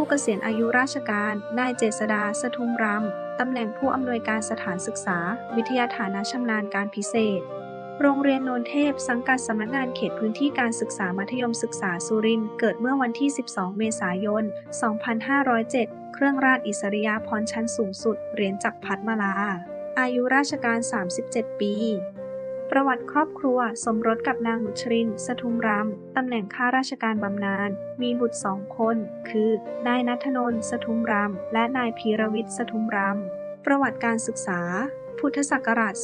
ู้เกษียณอายุราชการ นายเจษดา สทุมรำ ตำแหน่งผู้อำนวยการสถานศึกษา วิทยาฐานะชำนาญการพิเศษ โรงเรียนโนนเทพ สังกัดสำนักงานเขตพื้นที่การศึกษามัธยมศึกษาสุรินทร์ เกิดเมื่อวันที่ 12 เมษายน 2507 เครื่องราชอิสริยาภรณ์ชั้นสูงสุด เหรียญจักรพัดมาลา อายุราชการ 37 ปี ประวัติครอบครัว สมรสกับนางนุชริน์สทุมรำตำแหน่งข้าราชการบำนาญ มีบุตรสองคน คือ นายนัทนนท์สทุมรำและนายพีรวิทย์สทุมรำประวัติการศึกษา พุทธศักราช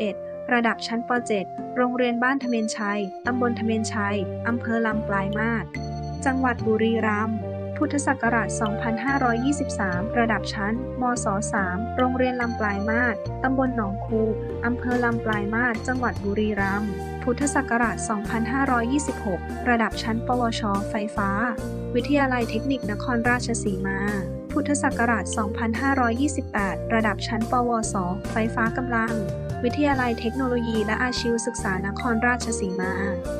2521 ระดับชั้นป .7 โรงเรียนบ้านทเมนชัย ตำบลทเมนชัย อำเภอลำปลายมาศจังหวัดบุรีรัมย์ พุทธศักราช 2523 ระดับชั้น มศ 3 โรงเรียนลำปลายมาศตำบลหนองคู อำเภอลำปลายมาศจังหวัดบุรีรัมย์ พุทธศักราช 2526 ระดับชั้น ปวช ไฟฟ้า วิทยาลัยเทคนิคนครราชสีมา พุทธศักราช 2528 ระดับชั้น ปวส ไฟฟ้ากำลัง วิทยาลัยเทคโนโลยีและอาชีวศึกษานครราชสีมา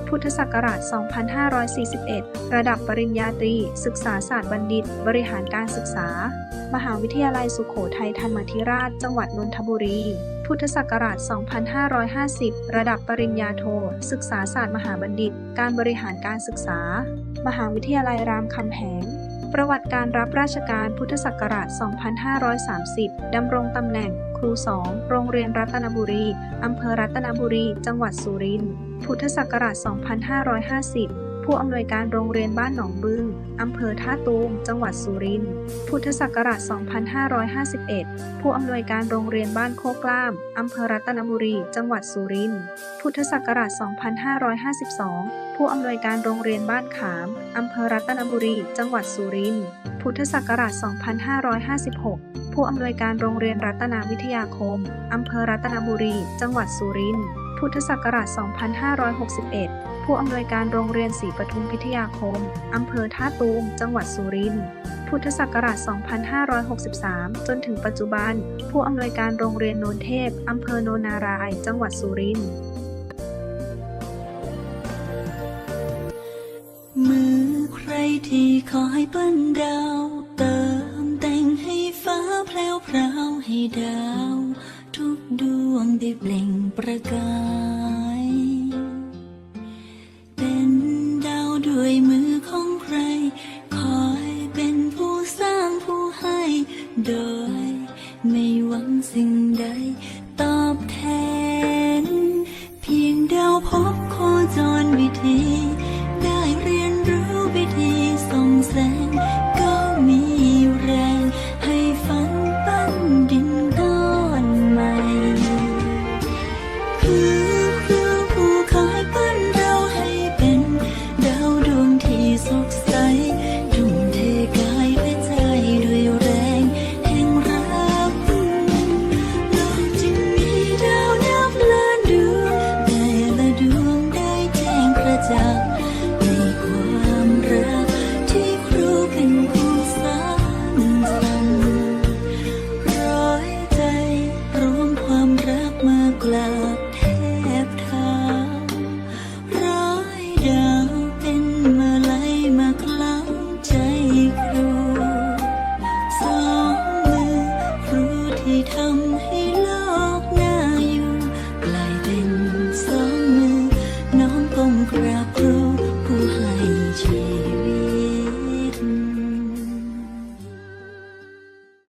พุทธศักราช 2541 ระดับปริญญาตรี ศึกษาศาสตร์บัณฑิต บริหารการศึกษา มหาวิทยาลัยสุโขทัยธรรมธิราช จังหวัดนนทบุรี พุทธศักราช 2550 ระดับปริญญาโท ศึกษาศาสตร์มหาบัณฑิต การบริหารการศึกษา มหาวิทยาลัยรามคำแหง ประวัติการรับราชการพุทธศักราช 2530 ดำรงตำแหน่ง ครูสองโรงเรียนรัตนบุรี อำเภอรัตนบุรี จังหวัดสุรินทร์ พุทธศักราช 2550 ผู้อำนวยการโรงเรียนบ้านหนองบึง อำเภอท่าตูม จังหวัดสุรินทร์ พุทธศักราช 2551 ผู้อำนวยการโรงเรียนบ้านโคกล้าม อำเภอรัตนบุรี จังหวัดสุรินทร์ พุทธศักราช 2552 ผู้อำนวยการโรงเรียนบ้านขาม อำเภอรัตนบุรี จังหวัดสุรินทร์ พุทธศักราช 2556ผู้อำนวยการโรงเรียนรัตนาวิทยาคม อำเภอรัตนบุรี จังหวัดสุรินทร์ พุทธศักราช 2561 ผู้อำนวยการโรงเรียนศรีปทุมพิทยาคม อำเภอท่าตูม จังหวัดสุรินทร์ พุทธศักราช 2563 จนถึงปัจจุบัน ผู้อำนวยการโรงเรียนโนนเทพ อำเภอโนนาราย จังหวัดสุรินทร์มือใครที่คอยเปั้นดาวเติมแต่งให้ฟ้าแพลวพราวให้ดาว ทุกดวงได้เปล่งประกาย โดย ไม่หวังสิ่งใด น่